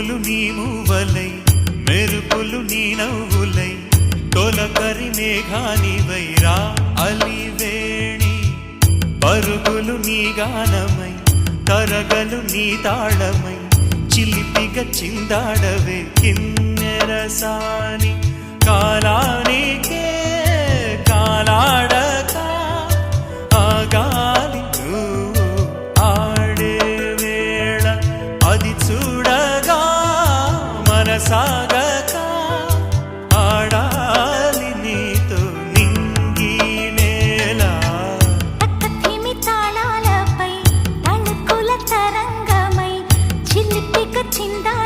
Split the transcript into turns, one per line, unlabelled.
మెరుపులు నీ మూవలై మెరుపులు నీ నవ్వులై తొలకరి మేఘానివై రా అలివేణి పరుగులు నీ గానమై తరగలు నీ తాళమై చిలిపిగ చిందాడవే కిన్నెరసాని సాగక ఆడాలి నీతో నింగి నేల. తక్కిమి తాళాలపై తణుకుల తరంగమై చిల్లిపిక చిందా